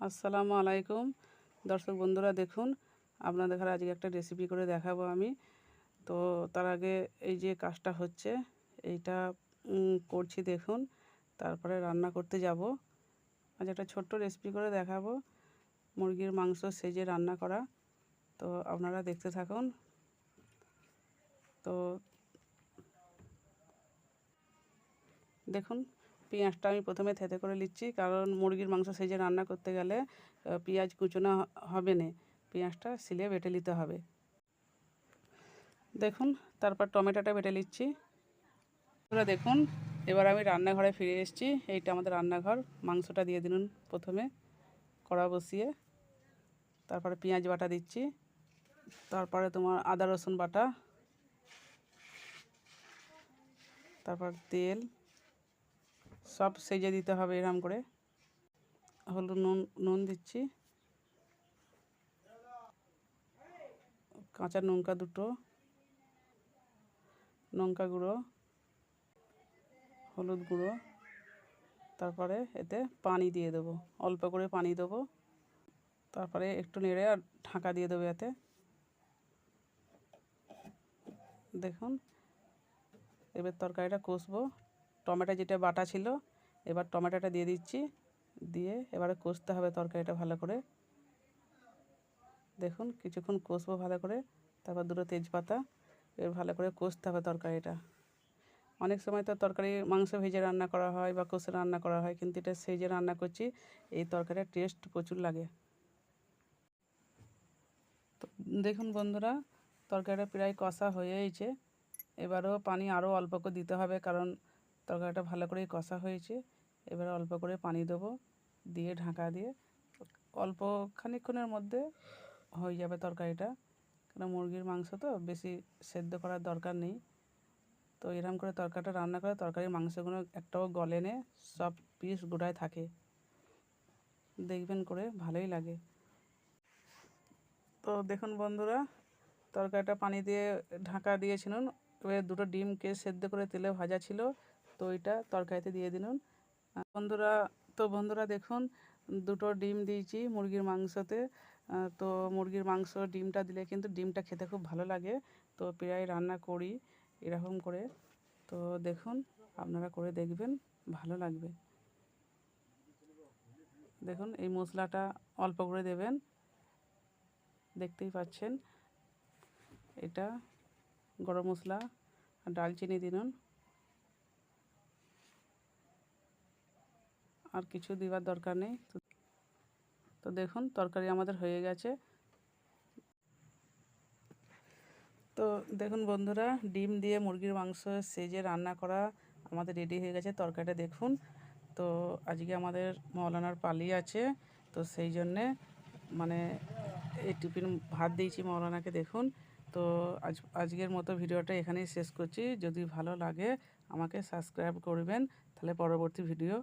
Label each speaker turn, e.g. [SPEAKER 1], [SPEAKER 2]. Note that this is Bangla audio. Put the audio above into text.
[SPEAKER 1] আসসালামু আলাইকুম। দর্শক বন্ধুরা, দেখুন, আপনাদের ঘরে আজকে একটা রেসিপি করে দেখাবো আমি। তো তার আগে এই যে কাজটা হচ্ছে, এইটা করছি দেখুন, তারপরে রান্না করতে যাব। আজ একটা ছোট্ট রেসিপি করে দেখাবো, মুরগির মাংস সেজে রান্না করা। তো আপনারা দেখতে থাকুন। তো দেখুন পেঁয়াজটা আমি প্রথমে থেতে করে নিচ্ছি, কারণ মুরগির মাংস সেজে রান্না করতে গেলে পেঁয়াজ কুচোনো হবে না। পেঁয়াজটা সিলে বেটে নিতে হবে। দেখুন, তারপর টমেটোটা বেটে নিচ্ছি। এবার দেখুন, এবার আমি রান্নাঘরে ফিরে এসেছি। এইটা আমাদের রান্নাঘর। মাংসটা দিয়ে দিন প্রথমে কড়া বসিয়ে। তারপরে পেঁয়াজ বাটা দিচ্ছি। তারপরে তোমার আদা রসুন বাটা। তারপর তেল। সব সেজে দিতে হবে এরম করে। হলুদ নুন নুন দিচ্ছি। কাঁচা লঙ্কা দুটো, লঙ্কা গুঁড়ো, হলুদ গুঁড়ো। তারপরে এতে পানি দিয়ে দেবো, অল্প করে পানি দেবো। তারপরে একটু নেড়ে আর ঢাকা দিয়ে দেবো এতে। দেখুন, এবার তরকারিটা কষবো। টমেটো যেটা বাটা ছিল, এবার টমেটোটা দিয়ে দিচ্ছি। দিয়ে এবারে কষতে হবে তরকারিটা ভালো করে। দেখুন কিছুক্ষণ কষবো ভালো করে, তারপর দুটো তেজপাতা, এবার ভালো করে কষতে হবে তরকারিটা। অনেক সময় তো তরকারি মাংস ভেজে রান্না করা হয় বা কষে রান্না করা হয়, কিন্তু এটা সেজে রান্না করছি, এই তরকারির টেস্ট প্রচুর লাগে। তো দেখুন বন্ধুরা, তরকারিটা প্রায় কষা হয়েইছে। এবারও পানি আরও অল্প করে দিতে হবে, কারণ তরকারিটা ভালো করেই কষা হয়েছে। এবারে অল্প করে পানি দেবো দিয়ে ঢাকা দিয়ে। অল্প খানিকক্ষণের মধ্যে হয়ে যাবে তরকারিটা। কারণ মুরগির মাংস তো বেশি সেদ্ধ করার দরকার নেই। তো এরকম করে তরকারিটা রান্না করে তরকারির মাংসগুলো একটাও গলে নে সব পিস গোটায় থাকে। দেখবেন করে ভালোই লাগে। তো দেখুন বন্ধুরা, তরকারিটা পানি দিয়ে ঢাকা দিয়েছিলেন। এবার দুটো ডিমকে সেদ্ধ করে তেলে ভাজা ছিল। তো ওইটা তরকারিতে দিয়ে দিন বন্ধুরা, তো বন্ধুরা দেখুন, দুটো ডিম দিয়েছি মুরগির মাংসতে। তো মুরগির মাংস ডিমটা দিলে কিন্তু ডিমটা খেতে খুব ভালো লাগে। তো প্রায় রান্না করি এরকম করে। তো দেখুন, আপনারা করে দেখবেন, ভালো লাগবে। দেখুন, এই মশলাটা অল্প করে দেবেন। দেখতেই পাচ্ছেন, এটা গরম মশলা ডালচিনি দিন আর কিছু দেওয়ার দরকার নেই। তো- দেখুন, তরকারি আমাদের হয়ে গেছে। তো দেখুন বন্ধুরা, ডিম দিয়ে মুরগির মাংস সেজে রান্না করা আমাদের রেডি হয়ে গেছে তরকারিটা দেখুন। তো আজকে আমাদের মৌলানার পালি আছে, তো সেই জন্যে মানে এই টিফিন ভাত দিয়েছি মৌলানাকে দেখুন। তো আজ, আজকের মতো ভিডিওটা এখানেই শেষ করছি। যদি ভালো লাগে আমাকে সাবস্ক্রাইব করবেন, তাহলে পরবর্তী ভিডিও